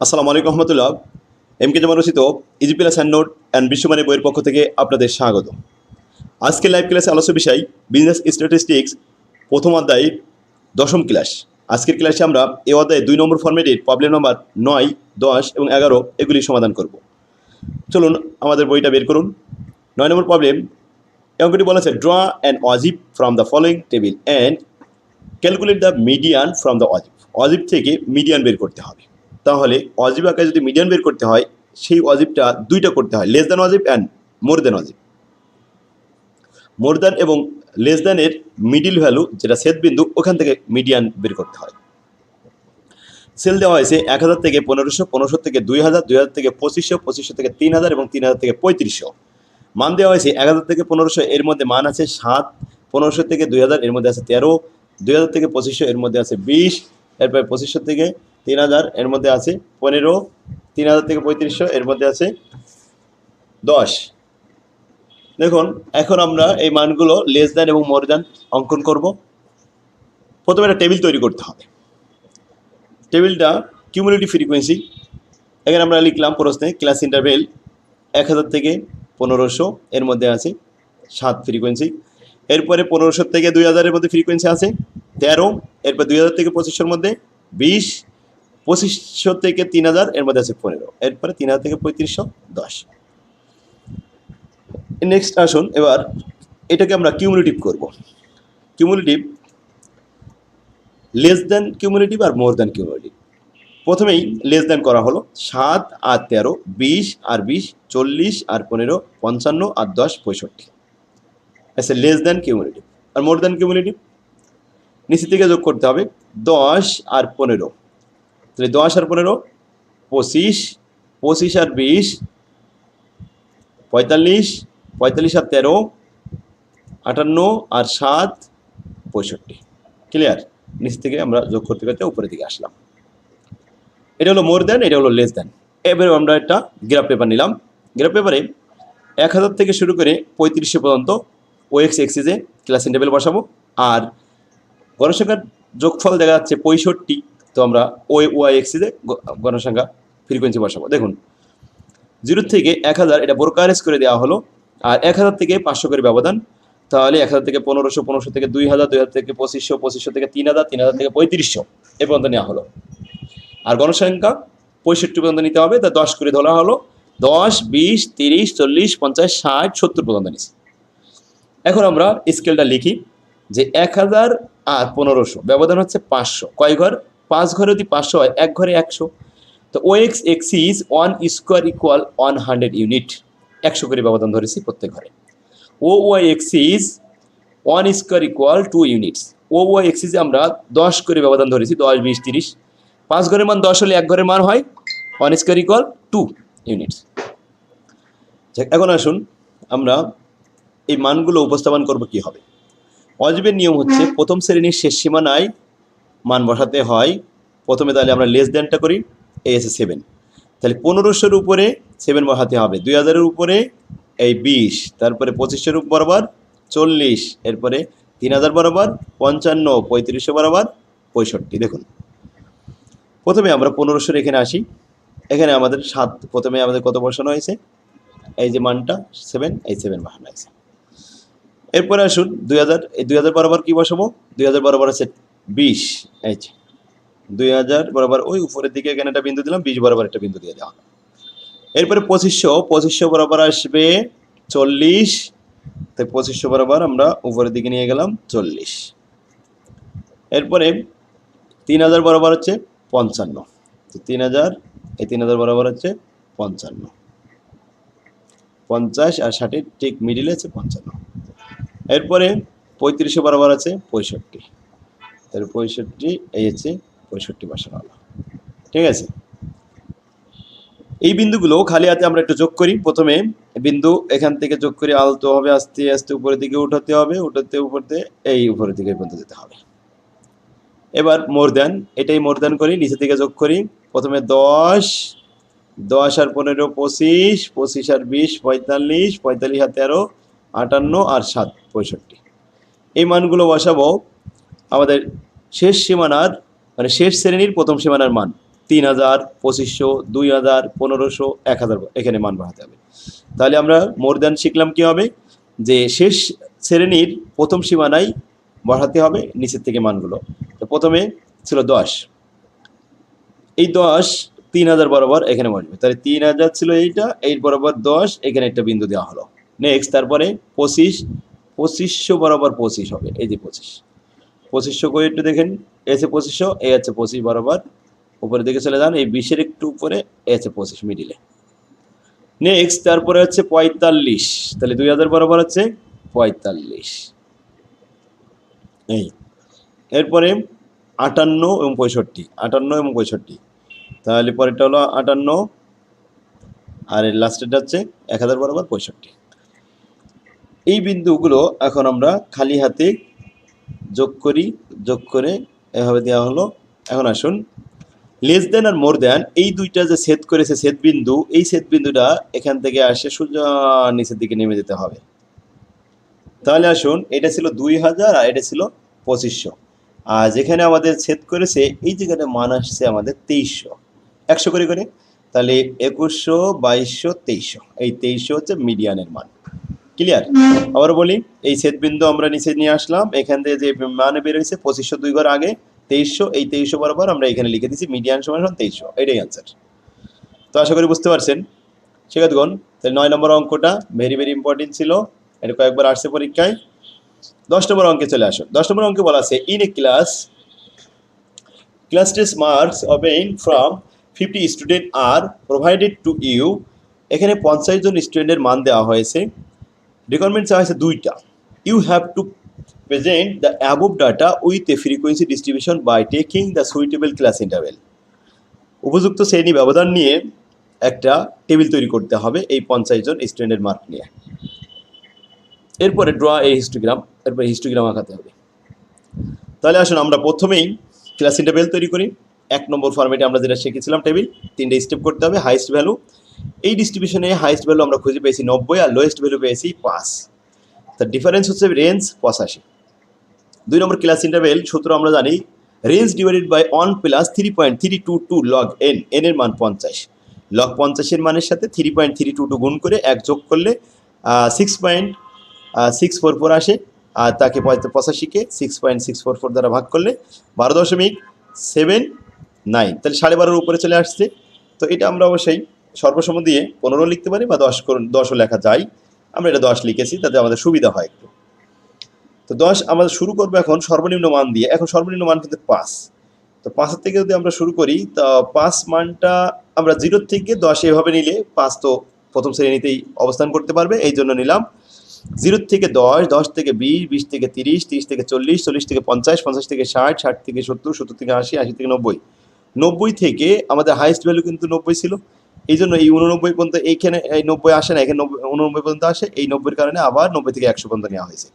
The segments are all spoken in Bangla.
আসসালামু আলাইকুম রহমতুল্লাহ। এম কে জামান রচিত ইজি প্লাস নোট অ্যান্ড বিশ্বমানের বইয়ের পক্ষ থেকে আপনাদের স্বাগত। আজকে লাইভ ক্লাসে আলোচ্য বিষয় বিজনেস স্ট্যাটিস্টিক্স প্রথম অধ্যায়ের দশম ক্লাস আজকের ক্লাসে আমরা এ অধ্যায়ে দুই নম্বর ফর্মেটের প্রবলেম নম্বর নয়, দশ এবং এগারো এগুলি সমাধান করব। চলুন আমাদের বইটা বের করুন। নয় নম্বর প্রবলেম অঙ্কটি বলা আছে draw and অজিব from the following table and calculate the median from the অজিব অজিব থেকে মিডিয়ান বের করতে হবে। তাহলে অজিব আকারে যদি মিডিয়ান বের করতে হয়, সেই অজিবটা দুইটা করতে হয় less than অজিব and more than অজিব more than এবং লেস দ্যানের মিডিল ভ্যালু যেটা সেট বিন্দু ওখান থেকে মিডিয়ান বের করতে হয়। সেল দেওয়া হয়েছে এক হাজার থেকে পনেরোশো পনেরোশো থেকে দুই হাজার দুই হাজার থেকে পঁচিশশো পঁচিশশো থেকে তিন হাজার এবং তিন হাজার থেকে পঁয়ত্রিশশো। মান দেওয়া হয়েছে এক হাজার থেকে পনেরোশো, এর মধ্যে মান আছে সাত, পনেরোশো থেকে দুই হাজার, এর মধ্যে আছে তেরো, দুই হাজার থেকে পঁচিশশো, এর মধ্যে আছে বিশ, এরপরে পঁচিশশো থেকে তিন হাজার, এর মধ্যে আছে পনেরো, তিন হাজার থেকে পঁয়ত্রিশশো, এর মধ্যে আছে দশ। দেখুন, এখন আমরা এই মানগুলো লেস দ্যান এবং মোর দ্যান অঙ্কন করব। প্রথমে একটা টেবিল তৈরি করতে হবে। টেবিলটা কিউমুলেটিভ ফ্রিকোয়েন্সি এখানে আমরা লিখলাম প্রশ্নে ক্লাস ইন্টারভেল এক হাজার থেকে পনেরোশো, এর মধ্যে আছে সাত ফ্রিকোয়েন্সি এরপরে পনেরোশো থেকে দুই হাজারের মধ্যে ফ্রিকোয়েন্সি আছে তেরো, এরপর দুই হাজার থেকে পঁচিশশোর মধ্যে বিশ পঁচিশশো থেকে তিন হাজার, এর মধ্যে আছে পনেরো। এরপরে তিন হাজার থেকে পঁয়ত্রিশশো দশ। নেক্সট আসুন, এবার এটাকে আমরা কিউমুলেটিভ করব। Cumulative less than cumulative or more than cumulative প্রথমেই লেস দ্যান করা হলো সাত আর তেরো, বিশ আর বিশ, চল্লিশ আর পনেরো, পঞ্চান্ন আর দশ, পঁয়ষট্টি। আচ্ছা লেস দ্যান কিউমুলেটিভ আর মোর দ্যান কিউমুলেটিভ নিচে থেকে যোগ করতে হবে। দশ আর পনেরো। তাহলে দশ আর পনেরো, পঁচিশ পঁচিশ আর বিশ, পঁয়তাল্লিশ পঁয়তাল্লিশ আর তেরো, আটান্ন আর সাত, পঁয়ষট্টি। ক্লিয়ার নিচ থেকে আমরা যোগ করতে করতে উপরের দিকে আসলাম। এটা হলো মোর দেন এটা হলো লেস দেন এবারে আমরা একটা গ্রাফ পেপার নিলাম। গ্রাফ পেপারে এক হাজার থেকে শুরু করে পঁয়ত্রিশশো পর্যন্ত ও এক্স এক্সিসে ক্লাস টেবিল বসাবো। আর গণসংখ্যার যোগফল দেখা যাচ্ছে পঁয়ষট্টি। তো আমরা ও ওয়াই এক্সিসে গণসংখ্যা ফ্রিকোয়েন্সি বসাবো। দেখুন, জিরো থেকে এক হাজার এটা বোরকারেজ করে দেওয়া হলো, আর এক হাজার থেকে পাঁচশো করে ব্যবধান। তাহলে এক হাজার থেকে পনেরোশো পনেরোশো থেকে দুই হাজার দুই হাজার থেকে পঁচিশশো পঁচিশশো থেকে তিন হাজার তিন হাজার থেকে পঁয়ত্রিশশো এ পর্যন্ত নেওয়া হলো। আর গণসংখ্যা পঁয়ষট্টি পর্যন্ত নিতে হবে, তা দশ করে ধরা হলো। দশ, বিশ, তিরিশ, চল্লিশ, পঞ্চাশ, ষাট, সত্তর পর্যন্ত নিচ্ছি এখন আমরা স্কেলটা লিখি যে এক হাজার আর পনেরোশো, ব্যবধান হচ্ছে পাঁচশো। কয় ঘর? পাঁচ ঘরে যদি পাঁচশো হয় এক ঘরে একশো। তো O X axis one square equal one hundred unit একশো করে ব্যবধান ধরেছি প্রত্যেক ঘরে। O Y axis one square equal two units O Y এক্সিসে আমরা দশ করে ব্যবধান ধরেছি দশ বিশ তিরিশ। পাঁচ ঘরের মান দশ হলে এক ঘরের মান হয় one square equal two units এখন আসুন আমরা এই মানগুলো উপস্থাপন করব কি হবে। অজবের নিয়ম হচ্ছে প্রথম শ্রেণির শেষ সীমানায় মান বসাতে হয়। প্রথমে তাহলে আমরা লেস দ্যানটা করি, এই এসে সেভেন তাহলে পনেরোশোর উপরে সেভেন বসাতে হবে। দুই হাজারের উপরে এই বিশ, তারপরে পঁচিশশোর বরাবর চল্লিশ, এরপরে তিন হাজার বরাবর পঞ্চান্ন, পঁয়ত্রিশশো বরাবর পঁয়ষট্টি। দেখুন, প্রথমে আমরা পনেরোশোর এখানে আসি। এখানে আমাদের সাত, প্রথমে আমাদের কত বসানো হয়েছে? এই যে মানটা সেভেন এই সেভেন বসানো হয়েছে। এরপরে আসুন, দুই হাজার, এই দুই হাজার বরাবর কী বসাবো? দুই হাজার বরাবর আছে বিশ, এই যে। দুই হাজার বরাবর, ওই উপরের দিকে এখানে একটা বিন্দু দিলাম, বিশ বরাবর একটা বিন্দু দিয়ে দেওয়া এরপরে পঁচিশশো পঁচিশশো বরাবর আসবে চল্লিশ। তো পঁচিশশো বরাবর আমরা উপরের দিকে নিয়ে গেলাম চল্লিশ। এরপরে তিন হাজার বরাবর হচ্ছে পঞ্চান্ন। তো তিন হাজার, এই তিন হাজার বরাবর হচ্ছে পঞ্চান্ন। পঞ্চাশ আর ষাটের ঠিক মিডিলে আছে পঞ্চান্ন। এরপরে পঁয়ত্রিশশো বরাবর আছে পঁয়ষট্টি। তাহলে পঁয়ষট্টি, এই হচ্ছে পঁয়ষট্টি বসানো ঠিক আছে? এই বিন্দুগুলো খালি হাতে আমরা একটু যোগ করি। প্রথমে বিন্দু এখান থেকে যোগ করে আলতো হবে, আস্তে আস্তে উপরের দিকে উঠাতে হবে, উঠাতে উপরতে এই উপরের দিকে পর্যন্ত যেতে হবে। এবার মোর দেন, এটাই মোর দেন করি নিচে থেকে যোগ করি। প্রথমে দশ দশ আর পনেরো পঁচিশ পঁচিশ আর বিশ পঁয়তাল্লিশ পঁয়তাল্লিশ আর তেরো, আটান্ন আর সাত, পঁয়ষট্টি। এই মানগুলো বসাবো। আমাদের শেষ সীমানার মানে শেষ শ্রেণির প্রথম সীমানার মান তিন হাজার, পঁচিশশো, দুই হাজার, পনেরোশো, এক হাজার এখানে মান বাড়াতে হবে। তাহলে আমরা মোর দ্যান শিখলাম কী হবে? যে শেষ শ্রেণির প্রথম সীমানায় বাড়াতে হবে নিচের থেকে মানগুলো। তো প্রথমে ছিল দশ। এই দশ তিন হাজার বরাবর এখানে বসবে। তাহলে তিন হাজার ছিল এইটা এই বরাবর দশ, এখানে একটা বিন্দু দেওয়া হলো। নেক্সট তারপরে পঁচিশ, পঁচিশশো বরাবর পঁচিশ হবে, এই যে পঁচিশ। পঁচিশশো করে একটু দেখেন, এ আছে পঁচিশশো, এ আছে পঁচিশ বরাবর। উপরের দিকে চলে যান, এই বিশের একটু উপরে, এ আছে পঁচিশ মিডিলে নেক্সট তারপরে হচ্ছে পঁয়তাল্লিশ। তাহলে দুই হাজার বরাবর হচ্ছে পঁয়তাল্লিশ। এই। এরপরে আটান্ন এবং পঁয়ষট্টি, আটান্ন এবং পঁয়ষট্টি। তাহলে পরেরটা হলো আটান্ন, আর এর লাস্টেরটা হচ্ছে এক হাজার বরাবর পঁয়ষট্টি। এই বিন্দুগুলো এখন আমরা খালি হাতে যোগ করি, যোগ করে এভাবে দেওয়া হলো। এখন আসুন। লেস দেন আর মোর দেন এই দুইটা যে সেট করেছে সেট বিন্দু এই সেট বিন্দুটা এখান থেকে আসে সোজা নিচের দিকে নেমে যেতে হবে। তাহলে আসুন, এটা ছিল দুই হাজার আর এটা ছিল পঁচিশশো। আর যেখানে আমাদের ছেদ করেছে, এই জায়গাটা মান আসছে আমাদের তেইশশো। একশো করে করে। তাহলে একুশশো, বাইশশো, তেইশশো। এই তেইশশো হচ্ছে মিডিয়ানের মান। ক্লিয়ার আবার বলি এই বিন্দু আমরা নিচে নিয়ে আসলাম। এখান থেকে যে মান বেরোয়েছে পঁচিশশো দুই ঘর আগে তেইশশো এই তেইশশো বরাবর আমরা এখানে লিখে দিচ্ছি মিডিয়ান সমান সমান তেইশশো। এটাই অ্যান্সার তো আশা করি বুঝতে পারছেন। শিক্ষার্থীগণ তাহলে নয় নম্বর অঙ্কটা ভেরি ভেরি ইম্পর্টেন্ট ছিল। এটা কয়েকবার আসছে পরীক্ষায়। দশ নম্বর অঙ্কে চলে আসো। দশ নম্বর অঙ্কে বলা আছে in a class class test marks obtained from fifty student are provided to you এখানে পঞ্চাশ জন স্টুডেন্টের মান দেওয়া হয়েছে। রিকোয়ারমেন্ট চাওয়া হয়েছে দুইটা। You have to present the above data with a frequency distribution by taking the suitable class interval উপযুক্ত শ্রেণি ব্যবধান নিয়ে একটা টেবিল তৈরি করতে হবে এই পঞ্চাশ জন স্টুডেন্টের মার্ক নিয়ে। এরপরে ড্র এই হিস্টোগ্রাম এরপরে হিস্টোগ্রাম আঁকাতে হবে। তাহলে আসুন আমরা প্রথমেই ক্লাস ইন্টারভেল তৈরি করি। এক নম্বর ফর্মেটে আমরা যেটা শিখেছিলাম টেবিল তিনটে স্টেপ করতে হবে হাইস্ট ভ্যালু এই ডিস্ট্রিবিউশনে হাইস্ট ভ্যালু আমরা খুঁজে পেয়েছি নব্বই আর লোয়েস্ট ভ্যালু পেয়েছি পাঁচ। তার ডিফারেন্স হচ্ছে রেঞ্জ পঁচাশি। দুই নম্বর ক্লাস ইন্টারভেল সূত্র আমরা জানি range divided by one plus three point three two two log N N এর মান পঞ্চাশ। লগ পঞ্চাশের মানের সাথে three point three two two গুণ করে এক যোগ করলে six point six four four আসে, আর তাকে পঁচাশিকে six point six four four দ্বারা ভাগ করলে বারো দশমিক সেভেন নাইন তাহলে সাড়ে বারোর উপরে চলে আসছে। তো এটা আমরা অবশ্যই সর্বসম দিয়ে পনেরো লিখতে পারি বা দশ দশও লেখা যায়। আমরা এটা দশ লিখেছি, তাতে আমাদের সুবিধা হয় একটু। তো দশ আমরা শুরু করব এখন সর্বনিম্ন মান দিয়ে। এখন সর্বনিম্ন মান কিন্তু পাঁচ। তো পাঁচের থেকে যদি আমরা শুরু করি, তা পাঁচ মানটা আমরা জিরোর থেকে দশ এভাবে নিলে পাঁচ তো প্রথম শ্রেণীতেই অবস্থান করতে পারবে, এই জন্য নিলাম। জিরোর থেকে দশ দশ থেকে বিশ বিশ থেকে তিরিশ তিরিশ থেকে চল্লিশ চল্লিশ থেকে পঞ্চাশ পঞ্চাশ থেকে ষাট ষাট থেকে সত্তর সত্তর থেকে আশি আশি থেকে নব্বই। নব্বই থেকে আমাদের হাইস্ট ভ্যালু কিন্তু নব্বই ছিল। এই জন্য এই উননব্বই পর্যন্ত এইখানে, এই নব্বই আসে না, এখানে নব্বই, উননব্বই পর্যন্ত আসে, এই নব্বইয়ের কারণে আবার নব্বই থেকে একশো পর্যন্ত নেওয়া হয়েছে।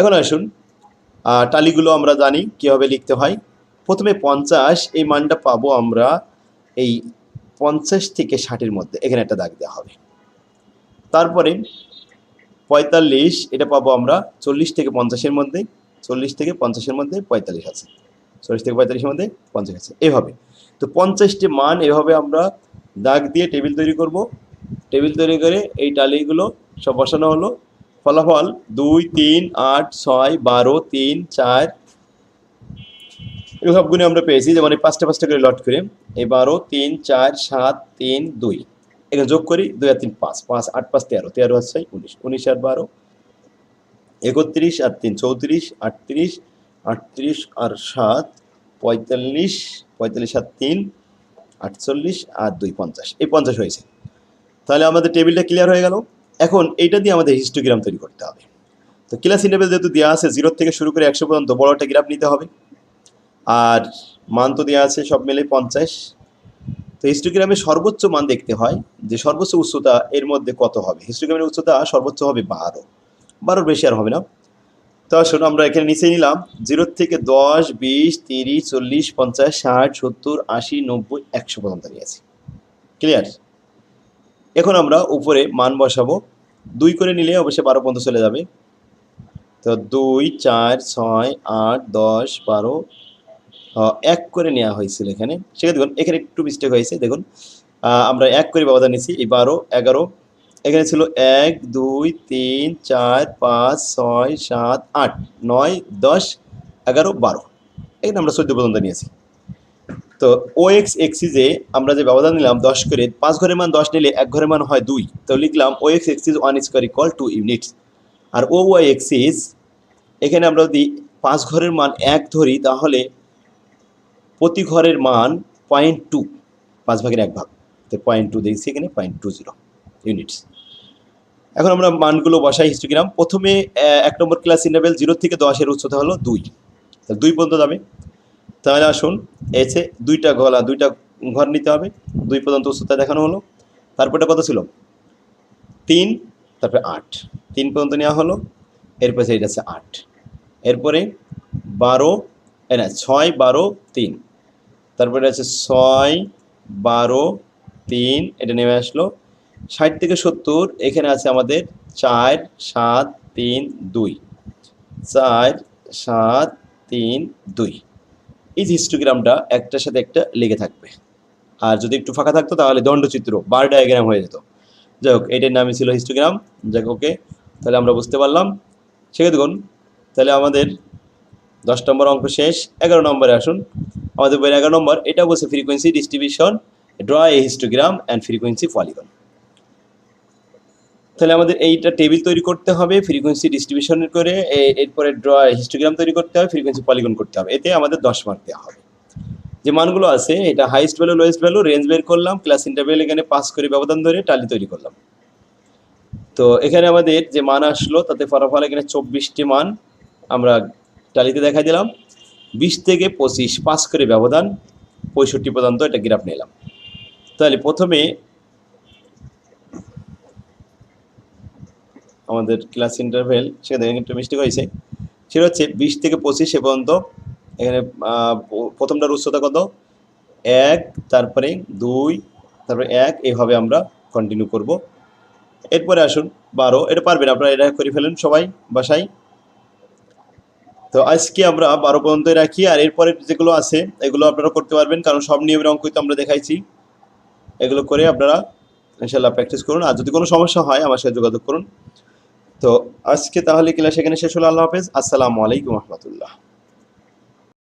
এখন আসুন টালিগুলো আমরা জানি কীভাবে লিখতে হয়। প্রথমে পঞ্চাশ, এই মানটা পাবো আমরা এই পঞ্চাশ থেকে ষাটের মধ্যে, এখানে একটা দাগ দেওয়া হবে। তারপরে পঁয়তাল্লিশ, এটা পাবো আমরা চল্লিশ থেকে পঞ্চাশের মধ্যে, চল্লিশ থেকে পঞ্চাশের মধ্যে পঁয়তাল্লিশ আছে। চল্লিশ থেকে পঁয়তাল্লিশের মধ্যে পঞ্চাশ আছে, এভাবে। তো পঞ্চাশটি মান এভাবে আমরা দাগ দিয়ে টেবিল তৈরি করব। টেবিল তৈরি করে এই টালিগুলো সব বসানো হলো। ফলাফল দুই, তিন, আট, ছয়, বারো, তিন, চার, এগুলো সবগুলি আমরা পেয়েছি। যেমন এই পাঁচটা পাঁচটা করে লট করে। এই বারো, তিন, চার, সাত, তিন, দুই। এখানে যোগ করি দুই আর তিন, পাঁচ। পাঁচ, আট, পাঁচ, তেরো। তেরো আর ছয়, উনিশ। উনিশ আর বারো, একত্রিশ আর তিন, চৌত্রিশ, আটত্রিশ আটত্রিশ আর সাত, পঁয়তাল্লিশ পঁয়তাল্লিশ আর তিন আটচল্লিশ আর দুই পঞ্চাশ। এই পঞ্চাশ হয়েছে। তাহলে আমাদের টেবিলটা ক্লিয়ার হয়ে গেল। এখন এইটা দিয়ে আমাদের হিস্টোগ্রাম তৈরি করতে হবে। তো ক্লাস ইন্টারভেল যেহেতু দেওয়া আছে জিরো থেকে শুরু করে একশো পর্যন্ত বড় একটা গ্রাফ নিতে হবে। আর মান তো দেওয়া আছে সব মিলে পঞ্চাশ। তো হিস্টোগ্রামে সর্বোচ্চ মান দেখতে হয় যে সর্বোচ্চ উচ্চতা এর মধ্যে কত হবে? হিস্টোগ্রামের উচ্চতা সর্বোচ্চ হবে বারো। বারোর বেশি আর হবে না। তো আসুন আমরা এখানে নিচে নিলাম। জিরো থেকে দশ, বিশ, তিরিশ, চল্লিশ, পঞ্চাশ, ষাট, সত্তর, আশি, নব্বই, একশো পর্যন্ত নিয়েছি ক্লিয়ার এখন আমরা উপরে মান বসাবো। দুই করে নিলে অবশ্যই বারো পর্যন্ত চলে যাবে। তো দুই, চার, ছয়, আট, দশ, বারো এক করে নেওয়া হয়েছিল এখানে। সেখানে দেখুন, এখানে একটু মিস্টেক হয়েছে। দেখুন আমরা এক করে ব্যবধান নিচ্ছি এই বারো, এগারো এখানে ছিল এক, দুই, তিন, চার, পাঁচ, ছয়, সাত, আট, নয়, দশ, এগারো, বারো। এখানে আমরা চোদ্দ পর্যন্ত নিয়েছি। তো ও এক্স এক্সিজে আমরা যে ব্যবধান নিলাম দশ করে, পাঁচ ঘরের মান দশ নিলে এক ঘরের মান হয় দুই। তো লিখলাম O X axis one square equal two units আর ও ওয়াই এক্সিস এখানে আমরা যদি পাঁচ ঘরের মান এক ধরি, তাহলে প্রতি ঘরের মান পয়েন্ট টু পাঁচ ভাগের এক ভাগ। তো পয়েন্ট টু দেখছি এখানে পয়েন্ট টু জিরো ইউনিটস এখন আমরা মানগুলো বসাই হিস্টোগ্রাম প্রথমে এক নম্বর ক্লাস ইন্টারভেল জিরো থেকে দশের উচ্চতা হলো দুই। তাহলে দুই পর্যন্ত যাবে। তাহলে আসুন, এসে দুইটা গলা, দুইটা ঘর নিতে হবে। দুই পর্যন্ত উচ্চতা দেখানো হলো। তারপরে কত ছিল? তিন, তারপরে আট। তিন পর্যন্ত নেওয়া হলো। এরপরে এটা আছে আট। এরপরে বারো না, ছয়, বারো, তিন। তারপরে আছে ছয়, বারো, তিন। এটা নেমে আসলো। ষাট থেকে সত্তর, এখানে আছে আমাদের চার, সাত, তিন, দুই। চার, সাত, তিন, দুই। এই যে হিস্টোগ্রামটা একটার সাথে একটা লেগে থাকবে। আর যদি একটু ফাঁকা থাকতো, তাহলে দণ্ডচিত্র বার ডায়াগ্রাম হয়ে যেত। যাই হোক, এটার নামই ছিল হিস্টোগ্রাম যাক, ওকে, তাহলে আমরা বুঝতে পারলাম। সেখানে দেখুন, তাহলে আমাদের দশ নম্বর অঙ্ক শেষ, এগারো নম্বরে আসুন। আমাদের বইয়ের এগারো নম্বর, এটা বলছে frequency distribution draw a histogram and frequency polygon তাহলে আমাদের এইটা টেবিল তৈরি করতে হবে ফ্রিকোয়েন্সি ডিস্ট্রিবিউশন করে এরপরে ড্র হিস্টোগ্রাম তৈরি করতে হবে ফ্রিকোয়েন্সি পলিগন করতে হবে। এতে আমাদের দশ মার্ক দেওয়া হবে। যে মানগুলো আছে, এটা highest value lowest value range বের করলাম ক্লাস ইন্টারভেল এখানে পাস করে ব্যবধান ধরে টালি তৈরি করলাম। তো এখানে আমাদের যে মান আসলো, তাতে ফলাফল এখানে চব্বিশটি মান আমরা টালিতে দেখা দিলাম। বিশ থেকে পঁচিশ পাস করে ব্যবধান, পঁয়ষট্টি পর্যন্ত এটা গ্রাফ নিলাম। তাহলে প্রথমে আমাদের ক্লাস ইন্টারভেল সেখানে একটু মিস্টেক হয়েছে। সেটা হচ্ছে বিশ থেকে পঁচিশ পর্যন্ত। এখানে প্রথমটার উচ্চতা কত? এক, তারপরে দুই, তারপরে এক এইভাবে আমরা কন্টিনিউ করব। এরপরে আসুন, বারো, এটা পারবেন আপনারা, এটা করে ফেলেন সবাই, বাসায়। তো আজকে আমরা বারো পর্যন্ত রাখি, আর এরপরে যেগুলো আছে, এগুলো আপনারা করতে পারবেন, কারণ সব নিয়মের অঙ্কই তো আমরা দেখাইছি। এগুলো করে আপনারা ইনশাল্লাহ প্র্যাকটিস করুন। আর যদি কোনো সমস্যা হয়, আমার সাথে যোগাযোগ করুন। তো আজকে তাহলে ক্লাস এখানে শেষ হলো। আল্লাহ হাফেজ। আসসালামু আলাইকুম রহমতুল্লাহ।